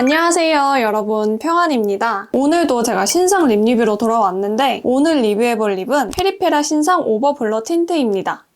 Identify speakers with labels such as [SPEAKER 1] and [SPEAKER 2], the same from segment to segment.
[SPEAKER 1] 안녕하세요 여러분. 평안입니다. 오늘도 제가 신상 립 리뷰로 돌아왔는데 오늘 리뷰해볼 립은 페리페라 신상 오버블러 틴트입니다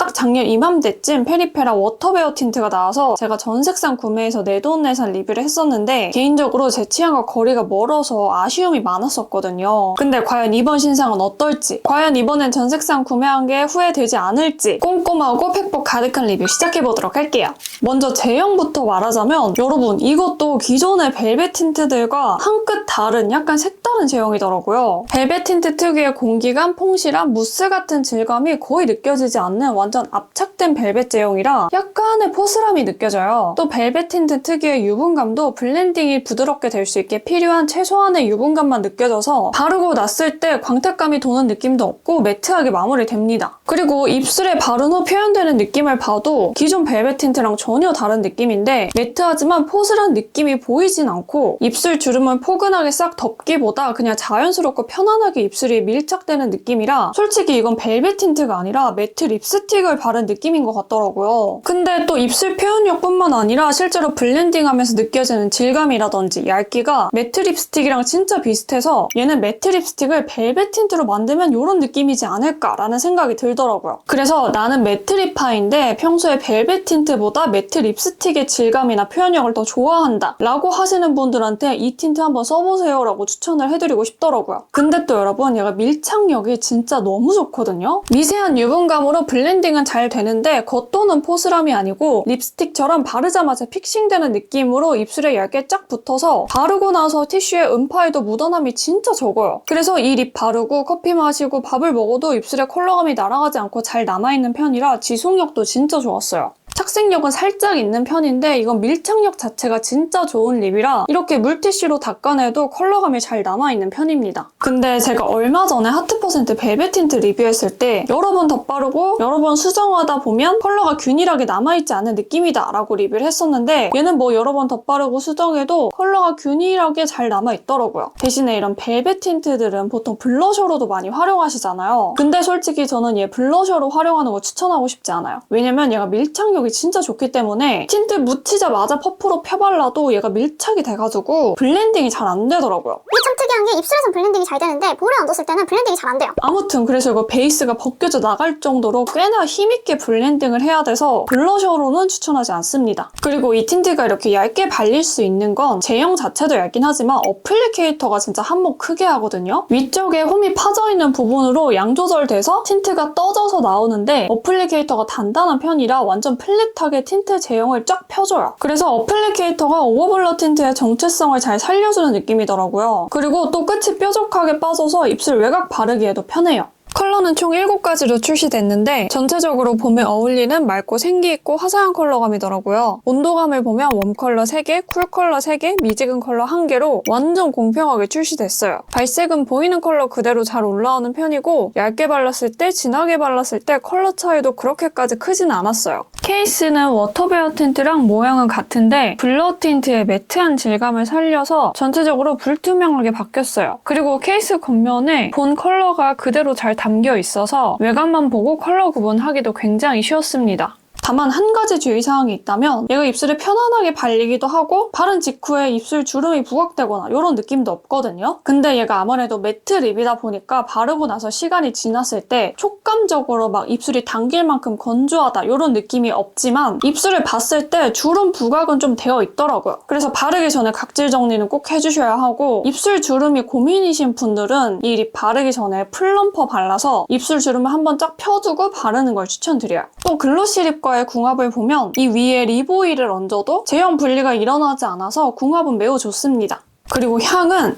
[SPEAKER 1] 딱 작년 이맘때쯤 페리페라 워터베어 틴트가 나와서 제가 전 색상 구매해서 내 돈 내산 리뷰를 했었는데 개인적으로 제 취향과 거리가 멀어서 아쉬움이 많았었거든요. 근데 과연 이번 신상은 어떨지 과연 이번엔 전 색상 구매한 게 후회되지 않을지 꼼꼼하고 팩폭 가득한 리뷰 시작해보도록 할게요. 먼저 제형부터 말하자면 여러분 이것도 기존의 벨벳 틴트들과 한 끗 다른 약간 색다른 제형이더라고요. 벨벳 틴트 특유의 공기감, 퐁실함, 무스 같은 질감이 거의 느껴지지 않는 완전 압착된 벨벳 제형이라 약간의 포스람이 느껴져요. 또 벨벳 틴트 특유의 유분감도 블렌딩이 부드럽게 될 수 있게 필요한 최소한의 유분감만 느껴져서 바르고 났을 때 광택감이 도는 느낌도 없고 매트하게 마무리됩니다. 그리고 입술에 바른 후 표현되는 느낌을 봐도 기존 벨벳 틴트랑 전혀 다른 느낌인데 매트하지만 포슬한 느낌이 보이진 않고 입술 주름을 포근하게 싹 덮기보다 그냥 자연스럽고 편안하게 입술이 밀착되는 느낌이라 솔직히 이건 벨벳 틴트가 아니라 매트 립스틱 을 바른 느낌인 것 같더라고요. 근데 또 입술 표현력뿐만 아니라 실제로 블렌딩하면서 느껴지는 질감이라든지 얇기가 매트 립스틱이랑 진짜 비슷해서 얘는 매트 립스틱을 벨벳 틴트로 만들면 이런 느낌이지 않을까라는 생각이 들더라고요. 그래서 나는 매트 립파인데 평소에 벨벳 틴트보다 매트 립스틱의 질감이나 표현력을 더 좋아한다 라고 하시는 분들한테 이 틴트 한번 써보세요 라고 추천을 해드리고 싶더라고요. 근데 또 여러분 얘가 밀착력이 진짜 너무 좋거든요. 미세한 유분감으로 블렌딩 은 잘 되는데 겉도는 포스람이 아니고 립스틱처럼 바르자마자 픽싱되는 느낌으로 입술에 얇게 쫙 붙어서 바르고 나서 티슈에 음파에도 묻어남이 진짜 적어요. 그래서 이 립 바르고 커피 마시고 밥을 먹어도 입술에 컬러감이 날아가지 않고 잘 남아있는 편이라 지속력도 진짜 좋았어요. 착색력은 살짝 있는 편인데 이건 밀착력 자체가 진짜 좋은 립이라 이렇게 물티슈로 닦아내도 컬러감이 잘 남아있는 편입니다. 근데 제가 얼마 전에 하트퍼센트 벨벳 틴트 리뷰했을 때 여러 번 덧바르고 여러 번 수정하다 보면 컬러가 균일하게 남아있지 않은 느낌이다 라고 리뷰를 했었는데 얘는 뭐 여러 번 덧바르고 수정해도 컬러가 균일하게 잘 남아있더라고요. 대신에 이런 벨벳 틴트들은 보통 블러셔로도 많이 활용하시잖아요. 근데 솔직히 저는 얘 블러셔로 활용하는 거 추천하고 싶지 않아요. 왜냐면 얘가 밀착력이 진짜 좋기 때문에 틴트 묻히자마자 퍼프로 펴발라도 얘가 밀착이 돼가지고 블렌딩이 잘 안 되더라고요.
[SPEAKER 2] 이게 참 특이한 게 입술에선 블렌딩이 잘 되는데 볼에 얹었을 때는 블렌딩이 잘 안 돼요.
[SPEAKER 1] 아무튼 그래서 이거 베이스가 벗겨져 나갈 정도로 꽤나 힘있게 블렌딩을 해야 돼서 블러셔로는 추천하지 않습니다. 그리고 이 틴트가 이렇게 얇게 발릴 수 있는 건 제형 자체도 얇긴 하지만 어플리케이터가 진짜 한몫 크게 하거든요. 위쪽에 홈이 파져있는 부분으로 양 조절돼서 틴트가 떠져서 나오는데 어플리케이터가 단단한 편이라 완전 플랫 하게 틴트 제형을 쫙 펴줘요. 그래서 어플리케이터가 오버블러 틴트의 정체성을 잘 살려주는 느낌이더라고요. 그리고 또 끝이 뾰족하게 빠져서 입술 외곽 바르기에도 편해요. 컬러는 총 7가지로 출시됐는데 전체적으로 봄에 어울리는 맑고 생기있고 화사한 컬러감이더라고요. 온도감을 보면 웜 컬러 3개, 쿨 컬러 3개, 미지근 컬러 1개로 완전 공평하게 출시됐어요. 발색은 보이는 컬러 그대로 잘 올라오는 편이고 얇게 발랐을 때, 진하게 발랐을 때 컬러 차이도 그렇게까지 크진 않았어요. 케이스는 워터베어 틴트랑 모양은 같은데 블러 틴트의 매트한 질감을 살려서 전체적으로 불투명하게 바뀌었어요. 그리고 케이스 겉면에 본 컬러가 그대로 잘 담겨 있어서 외관만 보고 컬러 구분하기도 굉장히 쉬웠습니다. 다만 한 가지 주의사항이 있다면 얘가 입술에 편안하게 발리기도 하고 바른 직후에 입술 주름이 부각되거나 이런 느낌도 없거든요. 근데 얘가 아무래도 매트 립이다 보니까 바르고 나서 시간이 지났을 때 촉감적으로 막 입술이 당길 만큼 건조하다 이런 느낌이 없지만 입술을 봤을 때 주름 부각은 좀 되어 있더라고요. 그래서 바르기 전에 각질 정리는 꼭 해주셔야 하고 입술 주름이 고민이신 분들은 이 립 바르기 전에 플럼퍼 발라서 입술 주름을 한번 쫙 펴두고 바르는 걸 추천드려요. 또 글로시 립과의 궁합을 보면 이 위에 립 오일을 얹어도 제형 분리가 일어나지 않아서 궁합은 매우 좋습니다. 그리고 향은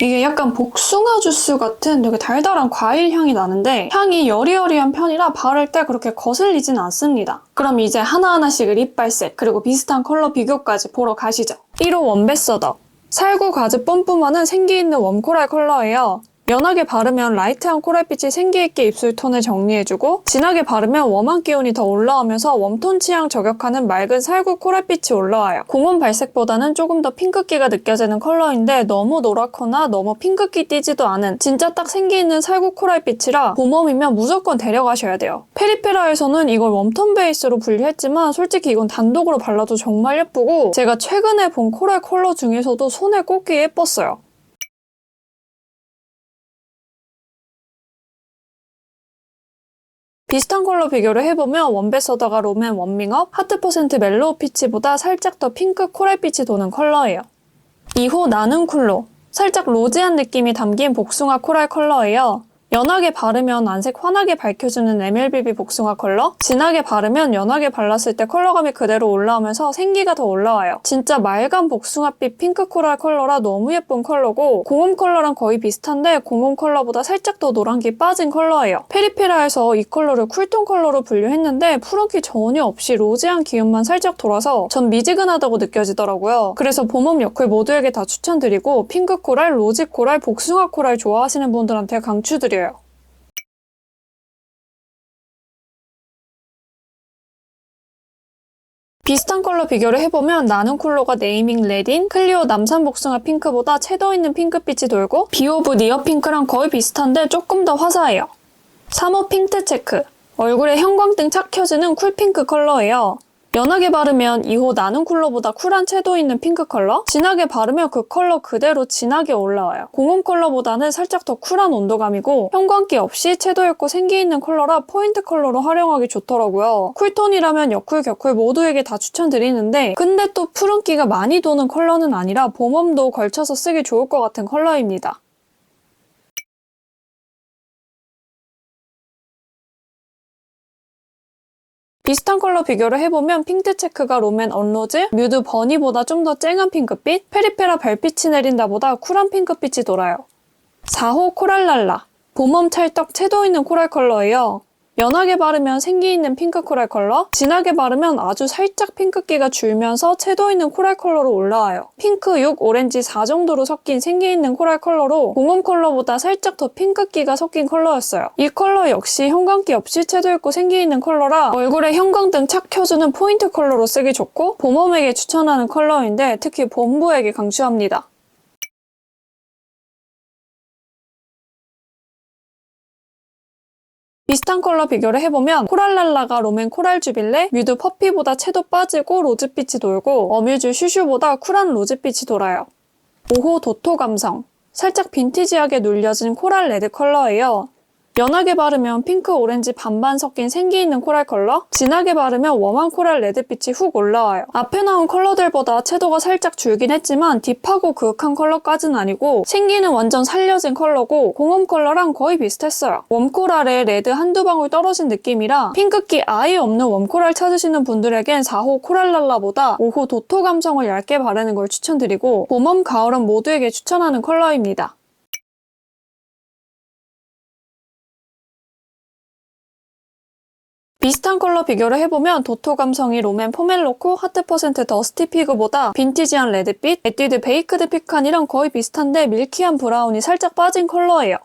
[SPEAKER 1] 이게 약간 복숭아 주스 같은 되게 달달한 과일 향이 나는데 향이 여리여리한 편이라 바를 때 그렇게 거슬리진 않습니다. 그럼 이제 하나하나씩 립 발색 그리고 비슷한 컬러 비교까지 보러 가시죠. 1호 원베서더 살구 가죽 뽐뿌만은 생기 있는 웜코랄 컬러예요. 연하게 바르면 라이트한 코랄빛이 생기있게 입술 톤을 정리해주고 진하게 바르면 웜한 기운이 더 올라오면서 웜톤 취향 저격하는 맑은 살구 코랄빛이 올라와요. 공원 발색보다는 조금 더 핑크기가 느껴지는 컬러인데 너무 노랗거나 너무 핑크기 띄지도 않은 진짜 딱 생기있는 살구 코랄빛이라 봄웜이면 무조건 데려가셔야 돼요. 페리페라에서는 이걸 웜톤 베이스로 분류했지만 솔직히 이건 단독으로 발라도 정말 예쁘고 제가 최근에 본 코랄 컬러 중에서도 손에 꽂기 예뻤어요. 비슷한 컬러 비교를 해보면 원베서더가 롬앤 원밍업, 하트 퍼센트 멜로우 피치보다 살짝 더 핑크 코랄빛이 도는 컬러예요. 2호 나는 쿨로, 살짝 로지한 느낌이 담긴 복숭아 코랄 컬러예요. 연하게 바르면 안색 환하게 밝혀주는 MLBB 복숭아 컬러, 진하게 바르면 연하게 발랐을 때 컬러감이 그대로 올라오면서 생기가 더 올라와요. 진짜 맑은 복숭아빛 핑크 코랄 컬러라 너무 예쁜 컬러고 공홈 컬러랑 거의 비슷한데 공홈 컬러보다 살짝 더 노란기 빠진 컬러예요. 페리페라에서 이 컬러를 쿨톤 컬러로 분류했는데 푸른기 전혀 없이 로지한 기운만 살짝 돌아서 전 미지근하다고 느껴지더라고요. 그래서 봄웜 여클 모두에게 다 추천드리고 핑크 코랄, 로지 코랄, 복숭아 코랄 좋아하시는 분들한테 강추드려요. 비슷한 컬러 비교를 해보면 나는 쿨러가 네이밍 레딘, 클리오 남산 복숭아 핑크보다 채도 있는 핑크빛이 돌고 비오브 니어 핑크랑 거의 비슷한데 조금 더 화사해요. 3호 핑트 체크. 얼굴에 형광등 착 켜지는 쿨핑크 컬러예요. 연하게 바르면 2호 나는 쿨러보다 쿨한 채도 있는 핑크 컬러, 진하게 바르면 그 컬러 그대로 진하게 올라와요. 공홈 컬러보다는 살짝 더 쿨한 온도감이고 형광기 없이 채도 있고 생기 있는 컬러라 포인트 컬러로 활용하기 좋더라고요. 쿨톤이라면 여쿨, 겨쿨 모두에게 다 추천드리는데 근데 또 푸른기가 많이 도는 컬러는 아니라 봄웜도 걸쳐서 쓰기 좋을 것 같은 컬러입니다. 비슷한 컬러 비교를 해보면 핑트 체크가 롬앤 언로즈, 뮤드 버니보다 좀 더 쨍한 핑크빛, 페리페라 별빛이 내린다보다 쿨한 핑크빛이 돌아요. 4호 코랄랄라, 봄웜 찰떡 채도 있는 코랄 컬러예요. 연하게 바르면 생기 있는 핑크 코랄 컬러, 진하게 바르면 아주 살짝 핑크기가 줄면서 채도 있는 코랄 컬러로 올라와요. 핑크 6, 오렌지 4 정도로 섞인 생기 있는 코랄 컬러로 공홈 컬러보다 살짝 더 핑크기가 섞인 컬러였어요. 이 컬러 역시 형광기 없이 채도 있고 생기 있는 컬러라 얼굴에 형광등 착 켜주는 포인트 컬러로 쓰기 좋고 봄웜에게 추천하는 컬러인데 특히 봄부에게 강추합니다. 비슷한 컬러 비교를 해보면 코랄랄라가 롬앤 코랄 주빌레, 뮤드 퍼피보다 채도 빠지고 로즈빛이 돌고 어뮤즈 슈슈보다 쿨한 로즈빛이 돌아요. 5호 도토 감성 살짝 빈티지하게 눌려진 코랄 레드 컬러예요. 연하게 바르면 핑크 오렌지 반반 섞인 생기 있는 코랄 컬러, 진하게 바르면 웜한 코랄 레드빛이 훅 올라와요. 앞에 나온 컬러들보다 채도가 살짝 줄긴 했지만 딥하고 그윽한 컬러까지는 아니고 생기는 완전 살려진 컬러고 공홈 컬러랑 거의 비슷했어요. 웜코랄에 레드 한두 방울 떨어진 느낌이라 핑크기 아예 없는 웜코랄 찾으시는 분들에겐 4호 코랄랄라보다 5호 도토 감성을 얇게 바르는 걸 추천드리고 봄 웜 가을은 모두에게 추천하는 컬러입니다. 비슷한 컬러 비교를 해보면 도토 감성이 롬앤 포멜로코 하트 퍼센트 더스티 피그보다 빈티지한 레드빛, 에뛰드 베이크드 피칸이랑 거의 비슷한데 밀키한 브라운이 살짝 빠진 컬러예요.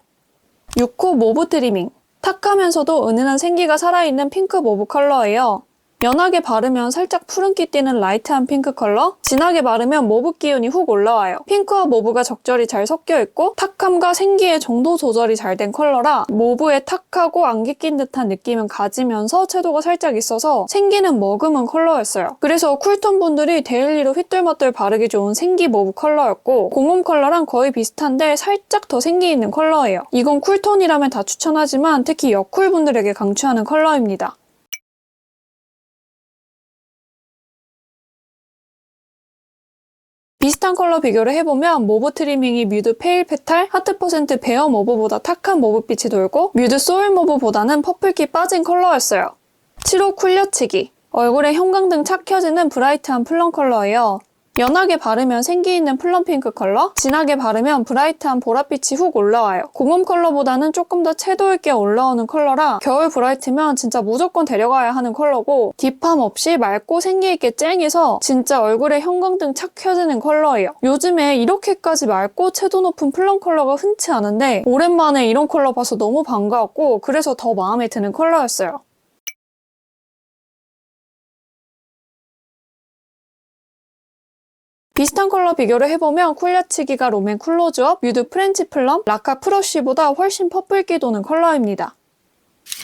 [SPEAKER 1] 6호 모브 트리밍. 탁하면서도 은은한 생기가 살아있는 핑크 모브 컬러예요. 연하게 바르면 살짝 푸른기 띄는 라이트한 핑크 컬러, 진하게 바르면 모브 기운이 훅 올라와요. 핑크와 모브가 적절히 잘 섞여 있고 탁함과 생기의 정도 조절이 잘 된 컬러라 모브에 탁하고 안개 낀 듯한 느낌은 가지면서 채도가 살짝 있어서 생기는 머금은 컬러였어요. 그래서 쿨톤 분들이 데일리로 휘뚤마뚤 바르기 좋은 생기 모브 컬러였고 공홈 컬러랑 거의 비슷한데 살짝 더 생기 있는 컬러예요. 이건 쿨톤이라면 다 추천하지만 특히 여쿨 분들에게 강추하는 컬러입니다. 비슷한 컬러 비교를 해보면 모브 트리밍이 뮤드 페일 페탈, 하트 퍼센트 베어 모브보다 탁한 모브빛이 돌고 뮤드 소울 모브보다는 퍼플기 빠진 컬러였어요. 7호 쿨려치기 얼굴에 형광등 착 켜지는 브라이트한 플럼 컬러예요. 연하게 바르면 생기 있는 플럼핑크 컬러, 진하게 바르면 브라이트한 보랏빛이 훅 올라와요. 고몸 컬러보다는 조금 더 채도 있게 올라오는 컬러라 겨울 브라이트면 진짜 무조건 데려가야 하는 컬러고 딥함 없이 맑고 생기 있게 쨍해서 진짜 얼굴에 형광등 착 켜지는 컬러예요. 요즘에 이렇게까지 맑고 채도 높은 플럼 컬러가 흔치 않은데 오랜만에 이런 컬러 봐서 너무 반가웠고 그래서 더 마음에 드는 컬러였어요. 비슷한 컬러 비교를 해보면 쿨야치기가 롬앤 쿨로즈업, 뮤드 프렌치 플럼, 라카 프러쉬보다 훨씬 퍼플기 도는 컬러입니다.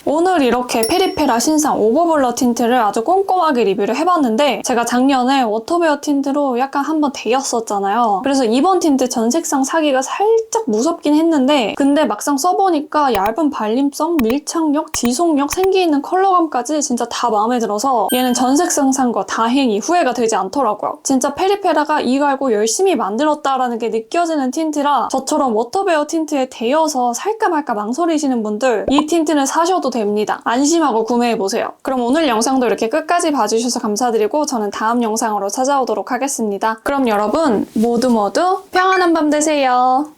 [SPEAKER 1] 오늘 이렇게 페리페라 신상 오버블러 틴트를 아주 꼼꼼하게 리뷰를 해봤는데 제가 작년에 워터베어 틴트로 약간 한번 데였었잖아요. 그래서 이번 틴트 전 색상 사기가 살짝 무섭긴 했는데 근데 막상 써보니까 얇은 발림성, 밀착력, 지속력, 생기 있는 컬러감까지 진짜 다 마음에 들어서 얘는 전 색상 산 거 다행히 후회가 되지 않더라고요. 진짜 페리페라가 이거 알고 열심히 만들었다라는 게 느껴지는 틴트라 저처럼 워터베어 틴트에 데여서 살까 말까 망설이시는 분들 이 틴트는 사 셔도 됩니다. 안심하고 구매해보세요. 그럼 오늘 영상도 이렇게 끝까지 봐주셔서 감사드리고 저는 다음 영상으로 찾아오도록 하겠습니다. 그럼 여러분 모두 모두 평안한 밤 되세요.